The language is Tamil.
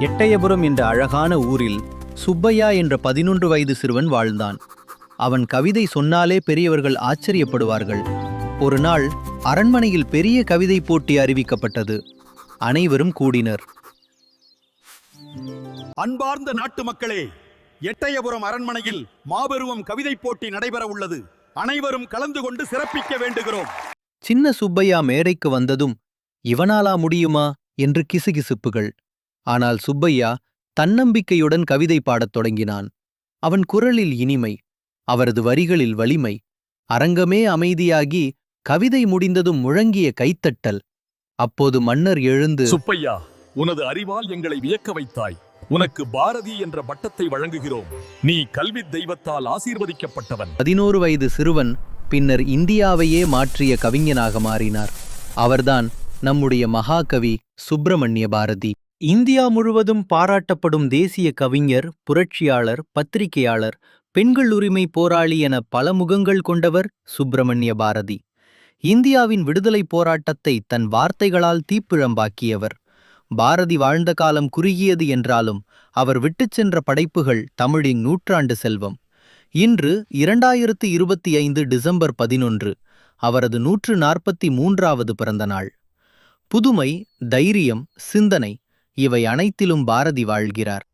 எட்டயபுரம் என்ற அழகான ஊரில் சுப்பையா என்ற பதினொன்று வயது சிறுவன் வாழ்ந்தான். அவன் கவிதை சொன்னாலே பெரியவர்கள் ஆச்சரியப்படுவார்கள். ஒரு நாள் அரண்மனையில் பெரிய கவிதை போட்டி அறிவிக்கப்பட்டது. அனைவரும் கூடினர். அன்பார்ந்த நாட்டு மக்களே எட்டயபுரம் அரண்மனையில் மாபெரும் கவிதை போட்டி நடைபெற உள்ளது. அனைவரும் கலந்து கொண்டு சிறப்பிக்க வேண்டுகிறோம். சின்ன சுப்பையா மேடைக்கு வந்ததும் இவனாலா முடியுமா? என்று கிசுகிசுப்புகள். ஆனால் சுப்பையா தன்னம்பிக்கையுடன் கவிதை பாடத் தொடங்கினான். அவன் குரலில் இனிமை அவரது வரிகளில் வலிமை அரங்கமே அமைதியாகி கவிதை முடிந்ததும் முழங்கிய கைத்தட்டல். அப்போது மன்னர் எழுந்து சுப்பையா உனது அறிவால் எங்களை வியக்க வைத்தாய். உனக்கு பாரதி என்ற பட்டத்தை வழங்குகிறோம். நீ கல்வி தெய்வத்தால் ஆசீர்வதிக்கப்பட்டவன். பதினோரு வயது சிறுவன் பின்னர் இந்தியாவையே மாற்றிய கவிஞனாக மாறினார். அவர்தான் நம்முடைய மகாகவி சுப்பிரமணிய பாரதி. இந்தியா முழுவதும் பாராட்டப்படும் தேசிய கவிஞர் புரட்சியாளர் பத்திரிகையாளர் பெண்கள் உரிமை போராளி என பல முகங்கள் கொண்டவர் சுப்பிரமணிய பாரதி. இந்தியாவின் விடுதலைப் போராட்டத்தை தன் வார்த்தைகளால் தீப்பிழம்பாக்கியவர். பாரதி வாழ்ந்த காலம் குறுகியது என்றாலும் அவர் விட்டுச் சென்ற படைப்புகள் தமிழின் நூற்றாண்டு செல்வம். இன்று இரண்டாயிரத்து இருபத்தி ஐந்து டிசம்பர் பதினொன்று அவரது நூற்று நாற்பத்தி மூன்றாவது பிறந்த நாள் புதுமை தைரியம் சிந்தனை இவை அனைத்திலும் பாரதி வாழ்கிறார்.